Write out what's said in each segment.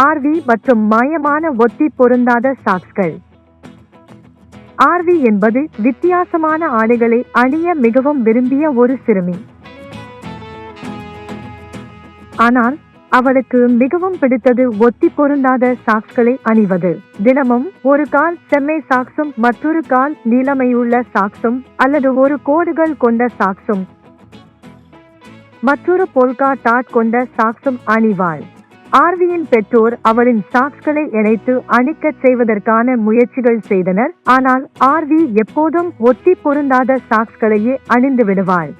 RV மற்றும் மாயமான ஒத்தி பொருந்தாத சாக்ஸ்கள். ஆர்வி என்பது வித்தியாசமான ஆடைகளை அணிய மிகவும் விரும்பிய ஒரு சிறுமி. ஆனால் அவளுக்கு மிகவும் பிடித்தது ஒத்தி பொருந்தாத சாக்ஸ்களை அணிவது. தினமும் ஒரு கால் செம்மை சாக்ஸும் மற்றொரு கால் நீளமையுள்ள சாக்ஸும் அல்லது ஒரு கோடுகள் கொண்ட சாக்ஸும். மற்றொரு பொல்கா டாட் கொண்ட சாக்ஸும் அணிவாள். ஆர்வியின் பெற்றோர் அவளின் சாக்ஸ்களை இணைத்து அணிக்கச் செய்வதற்கான முயற்சிகள் செய்தனர். ஆனால் ஆர்வி எப்போதும் ஒத்தி பொருந்தாத சாக்ஸ்களையே அணிந்து விடுவாள்.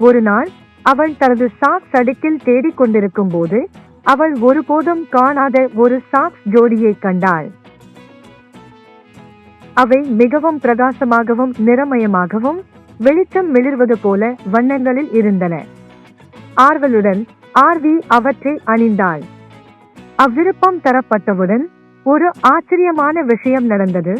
ஒரு நாள் அவள் தனது சாக்ஸ் அடுக்கில் தேடிக் கொண்டிருக்கும் போது அவள் ஒருபோதும் காணாத ஒரு சாக்ஸ் ஜோடியை கண்டாள். அவை மிகவும் பிரகாசமாகவும் நிறமயமாகவும் வெளிச்சம் மிளிர்வது போல வண்ணங்களில் இருந்தன. ஆர்வலுடன் ஆர்வி அவற்றை அணிந்தாள். அவ்விருப்பம் தரப்பட்டவுடன் ஒரு ஆச்சரியமான விஷயம் நடந்தது.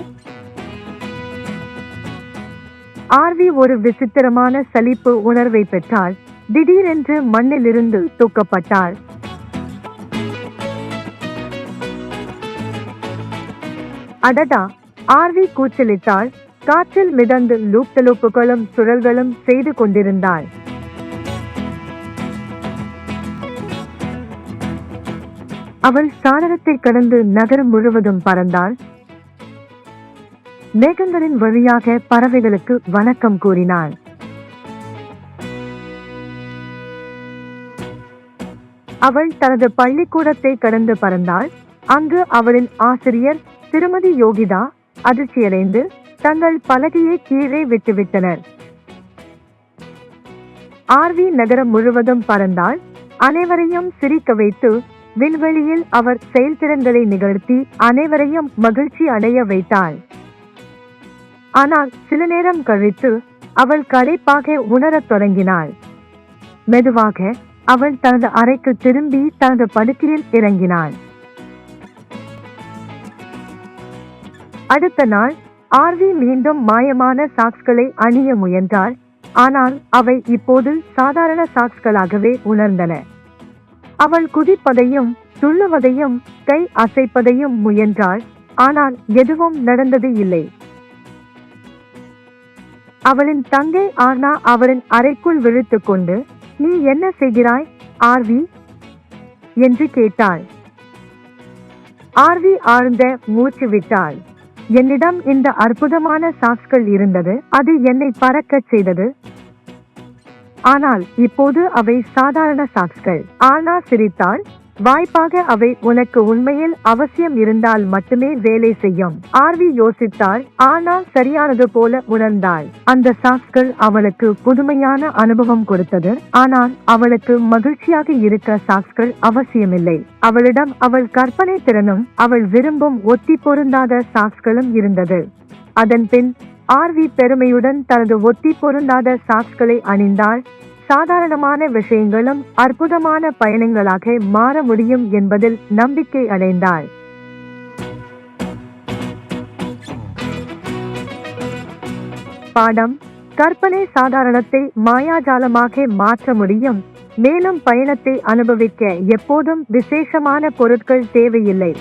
ஆர்வி ஒரு விசித்திரமான சலிப்பு உணர்வை பெற்றாள். திடீரென்று மண்ணிலிருந்து தூக்கப்பட்டாள். அடடா! ஆர்வி கூச்சலிட்டாள். காற்றில் மிதந்து லூப்தலூப்புகளும் சுழல்களும் செய்து கொண்டிருந்தாள். அவள் சாளரத்தை கடந்து நகரம் முழுவதும் பறந்தாள். மேகங்களின் வழியாக பறவைகளுக்கு வணக்கம் கூறினாள். அவள் தனது பள்ளிக்கூடத்தை கடந்து பறந்தாள். அங்கு அவளின் ஆசிரியர் திருமதி யோகிதா அதிர்ச்சியடைந்து தங்கள் பலகையை கீழே விட்டுவிட்டனர். ஆர்வி நகரம் முழுவதும் பறந்தால் அனைவரையும் சிரிக்க வைத்து விண்வெளியில் அவர் செயல்திறன்களை நிகழ்த்தி அனைவரையும் மகிழ்ச்சி அடைய வைத்தாள் ஆனால் சில நேரம் கழித்து அவள் களைப்பாக உணரத் தொடங்கினாள். மெதுவாக அவள் தனது அறைக்கு திரும்பி தனது படுக்கையில் இறங்கினாள். அடுத்த நாள் ஆர்வி மீண்டும் மாயமான சாக்ஸ்களை அணிய முயன்றாள். ஆனால் அவை இப்போது சாதாரண சாக்ஸ்களாகவே உணர்ந்தன. அவள் குதிப்பதையும் துள்ளுவதையும் கை அசைப்பதையும் முயன்றாள். ஆனால் எதுவும் நடந்தது இல்லை. அவளின் தங்கை ஆர்னா அவளின் அறைக்குள் விழுத்து கொண்டு நீ என்ன செய்கிறாய் ஆர்வி? என்று கேட்டாள். ஆர்வி ஆழ்ந்த மூச்சு விட்டாள். என்னிடம் இந்த அற்புதமான சாக்ஸ்கள் இருந்தது அது என்னை பறக்கச் செய்தது. ஆனால் இப்போது அவை சாதாரண சாக்ஸ்கள். ஆனா சிரித்தாள் வாய்ப்பாக அவை உனக்கு உண்மையில் அவசியம் இருந்தால் மட்டுமே வேலை செய்யும். ஆர்வி யோசித்தாள் ஆனால் சரியானது போல உணர்ந்தாள். அந்த சாக்ஸ்கள் அவளுக்கு புதுமையான அனுபவம் கொடுத்தது. ஆனால் அவளுக்கு மகிழ்ச்சியாக இருக்க சாக்ஸ்கள் அவசியமில்லை. அவளிடம் அவள் கற்பனை திறனும் அவள் விரும்பும் ஒத்தி பொருந்தாத சாக்ஸ்களும் இருந்தது. அதன் பின் ஆர்வி பெருமையுடன் தனது ஒத்தி பொருந்தாத சாக்ஸ்களை அணிந்தால் சாதாரணமான விஷயங்களும் அற்புதமான பயணங்களாக மாற முடியும் என்பதில் நம்பிக்கை அடைந்தாள். பாடம் கற்பனை சாதாரணத்தை மாயாஜாலமாக மாற்ற முடியும். மேலும் பயணத்தை அனுபவிக்க எப்போதும் விசேஷமான பொருட்கள் தேவையில்லை.